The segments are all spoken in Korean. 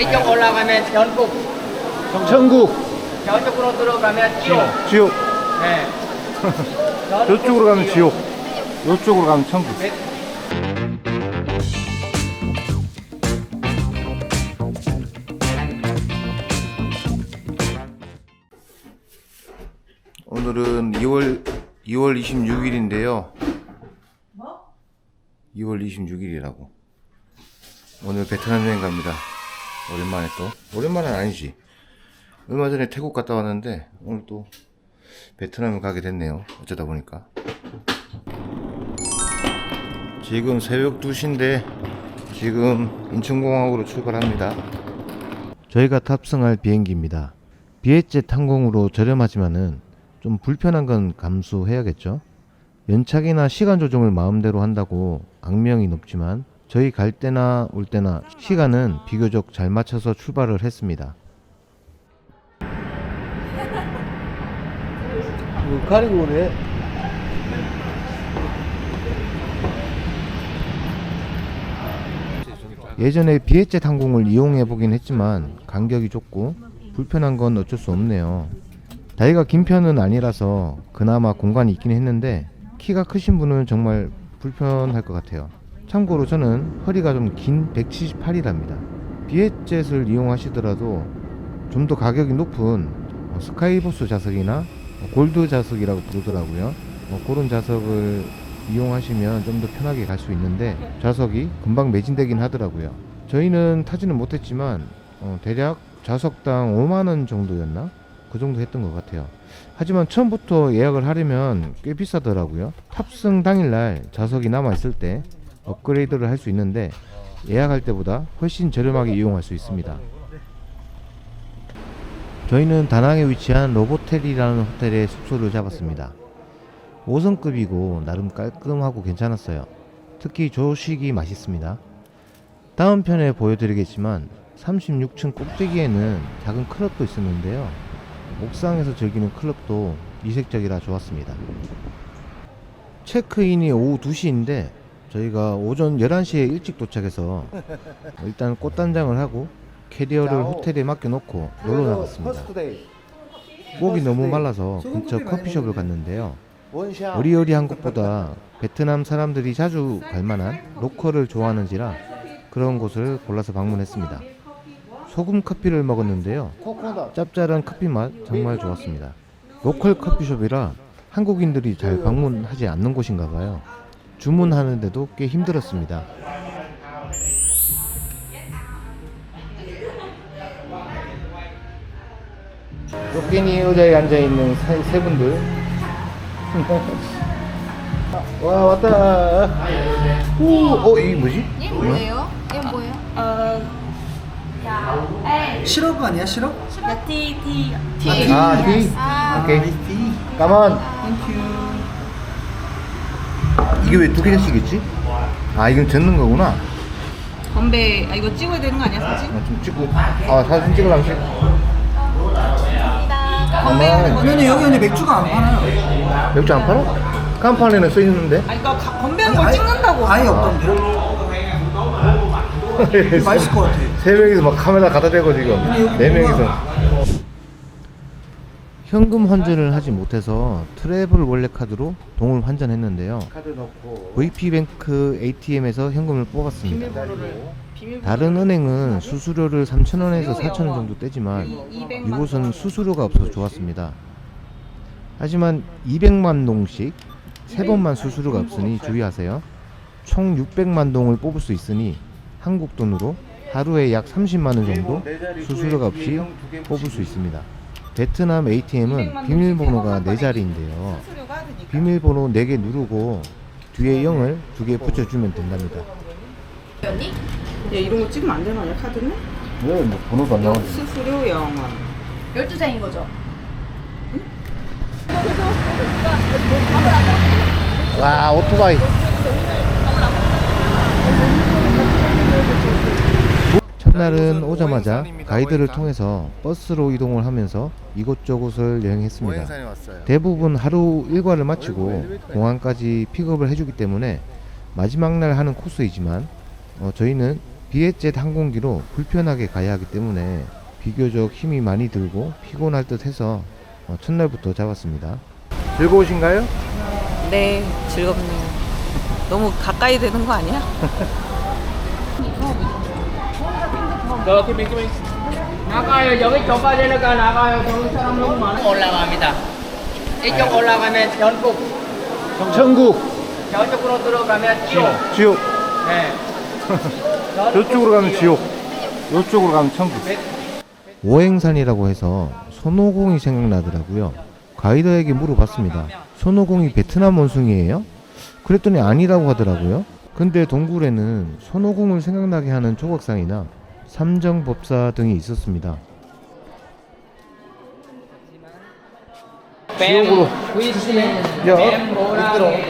이쪽 올라가면 전국, 천국, 저쪽으로 들어가면 지옥. 지옥. 네. 저쪽으로 가면 지옥. 이쪽으로 가면 천국. 오늘은 2월 2월 26일인데요. 2월 26일이라고. 오늘 베트남 여행 갑니다. 오랜만에 또. 오랜만은 아니지. 얼마 전에 태국 갔다 왔는데 오늘 또 베트남을 가게 됐네요. 어쩌다 보니까. 지금 새벽 2시인데 지금 인천공항으로 출발합니다. 저희가 탑승할 비행기입니다. 비엣젯 항공으로 저렴하지만은 좀 불편한 건 감수해야겠죠. 연착이나 시간 조정을 마음대로 한다고 악명이 높지만 저희 갈 때나 올 때나 시간은 비교적 잘 맞춰서 출발을 했습니다. 가리고 오네. 예전에 비엣젯 항공을 이용해 보긴 했지만 간격이 좁고 불편한 건 어쩔 수 없네요. 다리가 긴 편은 아니라서 그나마 공간이 있긴 했는데 키가 크신 분은 정말 불편할 것 같아요. 참고로 저는 허리가 좀 긴 178이랍니다. 비엣젯을 이용하시더라도 좀 더 가격이 높은 어, 스카이보스 좌석이나 골드 좌석이라고 부르더라고요. 어, 그런 좌석을 이용하시면 좀 더 편하게 갈 수 있는데 좌석이 금방 매진되긴 하더라고요. 저희는 타지는 못했지만 어, 대략 좌석당 5만 원 정도였나? 그 정도 했던 것 같아요. 하지만 처음부터 예약을 하려면 꽤 비싸더라고요. 탑승 당일날 좌석이 남아 있을 때 업그레이드를 할 수 있는데 예약할 때보다 훨씬 저렴하게 이용할 수 있습니다. 저희는 다낭에 위치한 로보텔이라는 호텔에 숙소를 잡았습니다. 5성급이고 나름 깔끔하고 괜찮았어요. 특히 조식이 맛있습니다. 다음 편에 보여드리겠지만 36층 꼭대기에는 작은 클럽도 있었는데요. 옥상에서 즐기는 클럽도 이색적이라 좋았습니다. 체크인이 오후 2시인데 저희가 오전 11시에 일찍 도착해서 일단 꽃단장을 하고 캐리어를 호텔에 맡겨놓고 놀러 나갔습니다. 목이 너무 말라서 근처 커피숍을 갔는데요. 어리어리한 것보다 베트남 사람들이 자주 갈 만한 로컬을 좋아하는지라 그런 곳을 골라서 방문했습니다. 소금 커피를 먹었는데요. 짭짤한 커피 맛 정말 좋았습니다. 로컬 커피숍이라 한국인들이 잘 방문하지 않는 곳인가 봐요. 주문하는데도 꽤 힘들었습니다. 로끼니 의자에 앉아 있는 세, 세 분들. 와 왔다. 오, 어 이게 뭐지? 얘 뭐예요? 얘 뭐예요? 시럽 아니야 시럽? 티, 티, 아, 티. 아. 오케이. 까만. 이게 왜 두 개씩 있지? 아, 이건 젓는 거구나. 건배, 아, 이거 찍어야 되는 거 아니야, 사진? 아, 좀 찍고. 아, 사진 찍으려면 찍. 건배하는 거. 근데 여기 근데 맥주가 안 팔아요 맥주 안 팔아? 간판에는 써 있는데. 아, 이거 가- 건배하는 걸 찍는다고. 아예 없던데 맛있을 것 같아 세 명이서 막 카메라 갖다 대고 지금 네 명이서 현금 환전을 하지 못해서 트래블 원래 카드로 동을 환전했는데요. VP뱅크 ATM에서 현금을 뽑았습니다. 다른 은행은 수수료를 3,000원에서 4,000원 정도 떼지만 이곳은 수수료가 없어서 좋았습니다. 하지만 200만 동씩 세 번만 수수료가 없으니 주의하세요. 총 600만 동을 뽑을 수 있으니 한국 돈으로 하루에 약 30만 원 정도 수수료가 없이 뽑을 수 있습니다. 베트남 ATM은 비밀번호가 4자리인데요. 비밀번호 4개 누르고 뒤에 0을 2개 붙여주면 된답니다. 얘 이런 거 찍으면 안 아니야, 카드는? 왜? 뭐 번호도 안 나오는데. 수수료 0원. 12장인 거죠? 와, 오토바이. 첫날은 오자마자 가이드를 통해서 버스로 이동을 하면서 이곳저곳을 여행했습니다. 대부분 하루 일과를 마치고 공항까지 픽업을 해주기 때문에 마지막 날 하는 코스이지만 어, 저희는 비에젯 항공기로 불편하게 가야 하기 때문에 비교적 힘이 많이 들고 피곤할 듯 해서 어, 첫날부터 잡았습니다. 즐거우신가요? 네, 즐겁네요. 너무 가까이 되는 거 아니야? 나가요. 여기 저까지 내가 나가요. 저기 사람 너무 많아. 올라갑니다. 이쪽 올라가면 전국. 천국, 저쪽으로 들어가면 지옥. 지옥. 네. 저쪽으로 가면 지옥. 이쪽으로 가면 천국. 오행산이라고 해서 손오공이 생각나더라고요. 가이드에게 물어봤습니다. 손오공이 베트남 원숭이에요? 그랬더니 아니라고 하더라고요. 근데 동굴에는 손오공을 생각나게 하는 조각상이나 삼정법사 등이 있었습니다. 지옥으로. 뱀, 호랑이.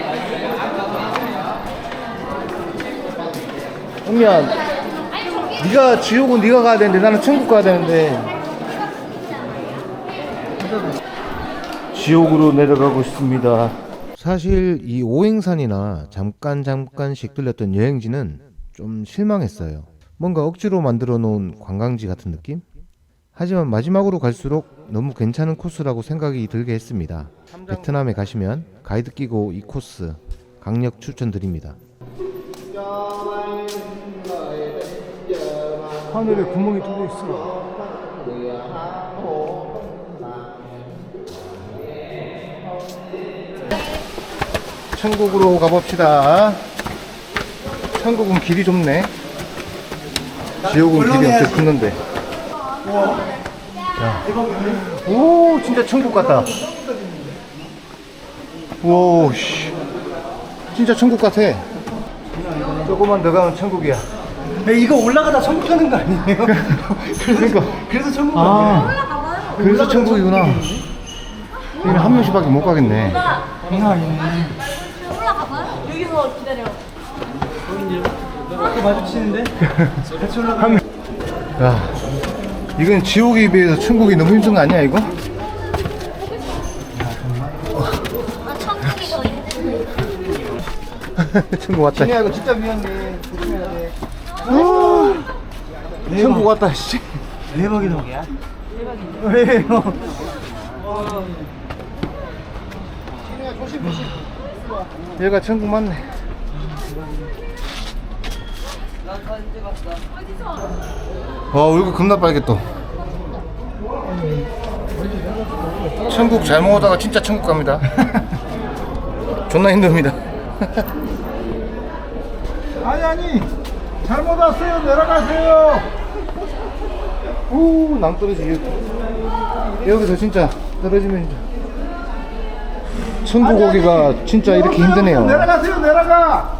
홍미야, 네가 지옥은 네가 가야 되는데 나는 천국 가야 되는데. 지옥으로 내려가고 싶습니다. 사실 이 오행산이나 잠깐 잠깐씩 들렸던 여행지는 좀 실망했어요. 뭔가 억지로 만들어 놓은 관광지 같은 느낌? 하지만 마지막으로 갈수록 너무 괜찮은 코스라고 생각이 들게 했습니다. 베트남에 가시면 가이드 끼고 이 코스 강력 추천드립니다. 하늘에 구멍이 뚫려 있어. 천국으로 가봅시다. 천국은 길이 좁네. 지옥은 길이 엄청 큰데. 야. 오, 진짜 천국 같다. 오, 씨. 진짜 천국 같아. 조금만 더 가면 천국이야. 야, 이거 올라가다 천국 가는 거 아니에요? 그러니까. 그래서 천국 아, 아니에요? 그래서 천국이구나. 여기는 한 명씩밖에 못 가겠네. 장난 아니네. 올라가봐요. 여기서 기다려. 이렇게 마주치는데? 같이 올라가. 야, 이건 지옥에 비해서 천국이 너무 힘든 거 아니야, 이거? 아, 천국이 더 있는데. 천국 왔다. 진이야, 이거 진짜 위험해. 조심해야 돼. 천국 왔다, 씨. 대박이다. 왜요? 얘가 천국 맞네. 와, 얼굴 겁나 빨개또. 천국 잘못 오다가 진짜 천국 갑니다. 존나 힘듭니다. 아니, 아니. 잘못 왔어요. 내려가세요. 오, 남 떨어지게. 여기서 진짜 떨어지면. 천국 오기가 진짜 이렇게 힘드네요. 내려가세요. 내려가.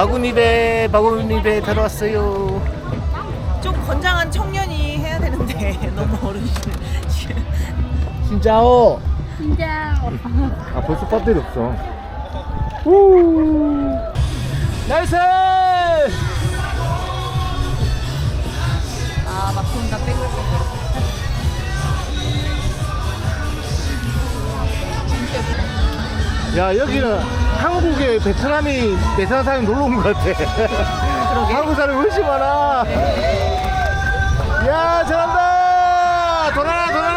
바구니 배, 바구니 배 들어왔어요. 좀 건장한 청년이 해야 되는데 너무 어르신. 진짜오. 진짜. 아 벌써 배터리 없어. 우. 나이스. 아, 막 돈다 뺑글뺑글. 야 여기는 한국에 베트남이 베트남 사람이 놀러 온 것 같아. 한국 사람이 훨씬 많아. 야 잘한다. 돌아라 돌아라.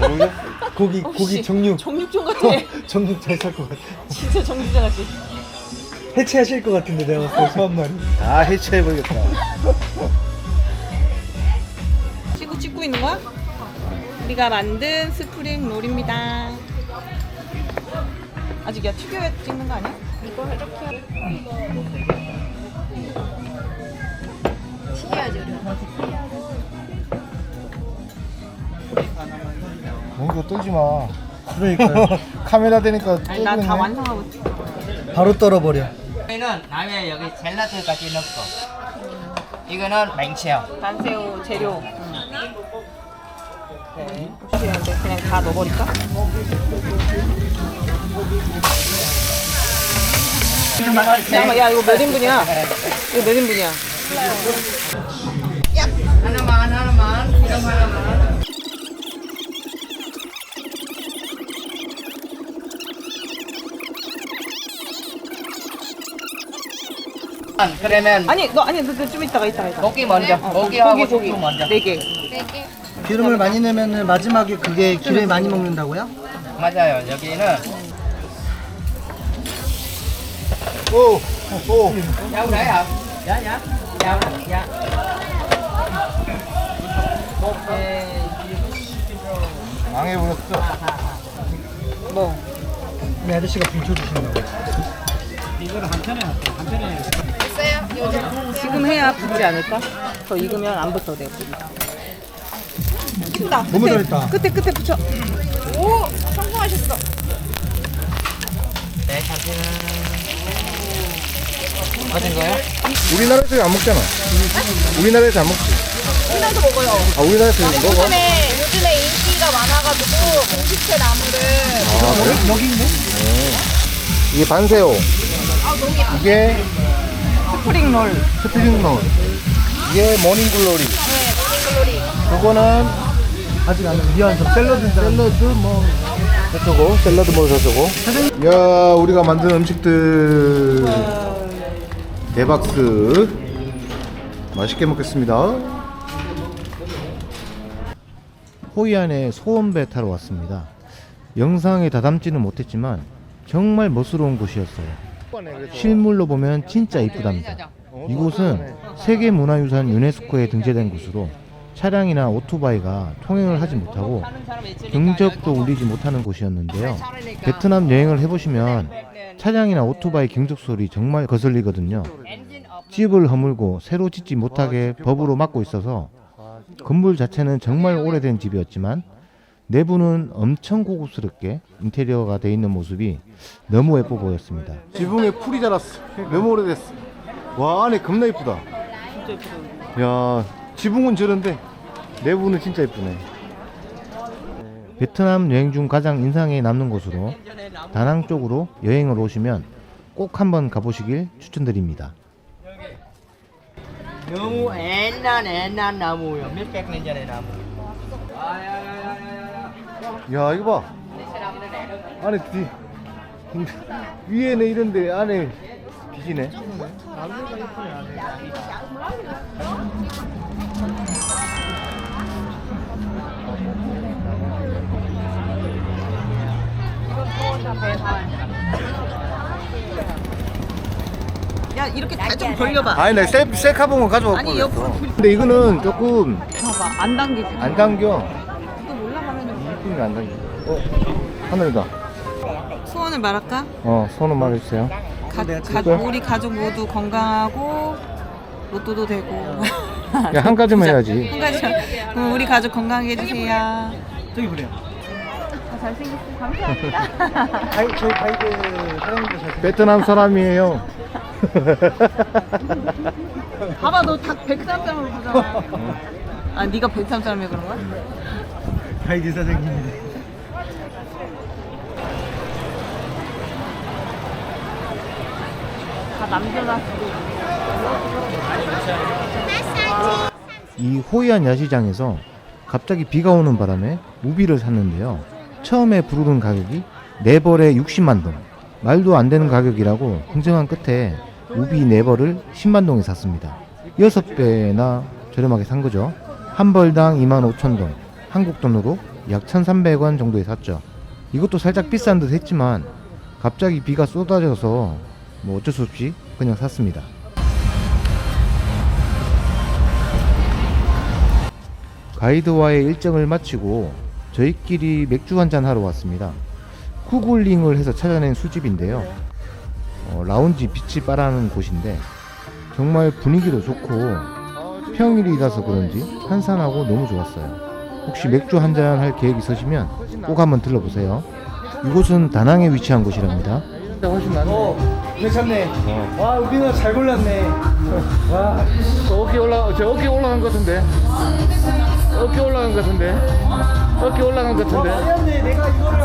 어울리시는데. 고기 고기 정육 정육점 같아. 정육 잘 살 것 같아. 진짜 정육점 같지. 해체하실 것 같은데 내가 봤을 때 소한 마리. 다 해체해버리겠다. 찍고 찍고 있는 거야? 우리가 만든 스프링 롤입니다. 아직 야 튀겨야 찍는 거 아니야? 이거 이렇게 튀겨야지 우리 뭔가 떨지 마. 그러니까요. 카메라 되니까 아니 나다 완성하고. 바로 떨어버려. 이거는 다음에 여기 젤라틴까지 넣고 이거는 맹채요. 단새우 재료. 네. 이렇게 그냥 다 넣어버릴까? 잠깐만, 야 이거 몇 인분이야? 이거 몇 인분이야? 하나만 하나만 이런 하나만. 그러면 아니 너 아니 너 좀 이따가 이따가 이따가. 고기 먼저 어, 고기하고 고기 먼저 네 개. 네 개. 기름을 많이 내면은 마지막에 그게 기름이 많이 먹는다고요? 맞아요 여기는 오, 오. dâu đấy hả dạ dạ dâu dạ ok 망해버렸어. 뭐? 우리 아저씨가 분초 주신다고. 지 금 해야 붙지 않을까? 더 익으면 안 붙어 돼. 튄다. 너무 끝에, 잘했다. 끝에 끝에 붙여. 오 성공하셨어. 네 잠시만 어떤 거요? 우리나라에서 안 먹잖아. 우리나라에서 안 먹지. 우리나라도 먹어요. 아, 우리나라에서 먹어? 요즘에 요즘에 인기가 많아가지고 공식채 나무를 아, 그래? 여기 있네. 이게 반새우. 이게 스프링 롤. 스프링 롤. 이게 모닝 글로리. 그거는 아직 안 미안 좀 샐러드 샐러드 뭐 저쪽고 샐러드 뭐 저쪽고. 야 우리가 만든 음식들 대박스 맛있게 먹겠습니다. 호이안에 소원배 타러 왔습니다. 영상에 다 담지는 못했지만 정말 멋스러운 곳이었어요. 실물로 보면 진짜 이쁘답니다. 이곳은 세계문화유산 유네스코에 등재된 곳으로 차량이나 오토바이가 통행을 하지 못하고 경적도 울리지 못하는 곳이었는데요. 베트남 여행을 해보시면 차량이나 오토바이 경적 소리 정말 거슬리거든요. 집을 허물고 새로 짓지 못하게 법으로 막고 있어서 건물 자체는 정말 오래된 집이었지만 내부는 엄청 고급스럽게 인테리어가 돼 있는 모습이 너무 예뻐 보였습니다. 지붕에 풀이 자랐어. 너무 오래됐어. 와 안에 겁나 이쁘다. 진짜 예쁘다. 야 지붕은 저런데 내부는 진짜 이쁘네. 베트남 여행 중 가장 인상에 남는 곳으로 다낭 쪽으로 여행을 오시면 꼭 한번 가보시길 추천드립니다. 너무 옛날 옛날 나무요 몇백 년 전의 나무 야 이거 봐. 안에 뒤 위에는 이런데 안에 빛이네. 야 이렇게 다 좀 벌려봐. 아니 나 셀, 셀카봉을 아니, 옆으로 근데 이거는 조금 봐봐 안 당기지. 안 당겨 좀 이쁘게 안 당겨 어 하늘이다 소원을 말할까? 어 손은 말해주세요 가, 네, 가, 우리 가족 모두 건강하고 로또도 되고. 야 한 가지만 해야지 한 가지. 그럼 우리 가족 건강하게 해주세요. 저기 보래요. 잘생겼어. 감사합니다. 가이, 저희 가이드 사장님도 잘. 베트남 사람이에요 봐봐 너다 베트남 사람으로 보잖아. 아 네가 베트남 사람이 그런 거야? 가이드 사장님인데. 다 남겨놨어. 이 호이안 야시장에서 갑자기 비가 오는 바람에 우비를 샀는데요. 처음에 부르는 가격이 4벌에 60만 동. 말도 안 되는 가격이라고 흥정한 끝에 우비 4벌을 10만 동에 샀습니다. 6배나 저렴하게 산 거죠. 한 벌당 2만 5천 동 한국 돈으로 약 1,300원 정도에 샀죠. 이것도 살짝 비싼 듯 했지만 갑자기 비가 쏟아져서 뭐 어쩔 수 없이 그냥 샀습니다. 가이드와의 일정을 마치고 저희끼리 맥주 한잔 하러 왔습니다. 쿠글링을 해서 찾아낸 술집인데요. 어, 라운지 비치 바라는 곳인데 정말 분위기도 좋고 평일이라서 그런지 한산하고 너무 좋았어요. 혹시 맥주 한 잔 할 계획 있으시면 꼭 한번 들러보세요. 이곳은 다낭에 위치한 곳이랍니다. 훨씬 낫네. 어, 괜찮네. 와, 우리가 잘 골랐네. 와, 어깨 올라 저 어깨 올라간 것 같은데 어깨 올라간 것 같은데 어깨 올라간 것 같은데. 내가 이거를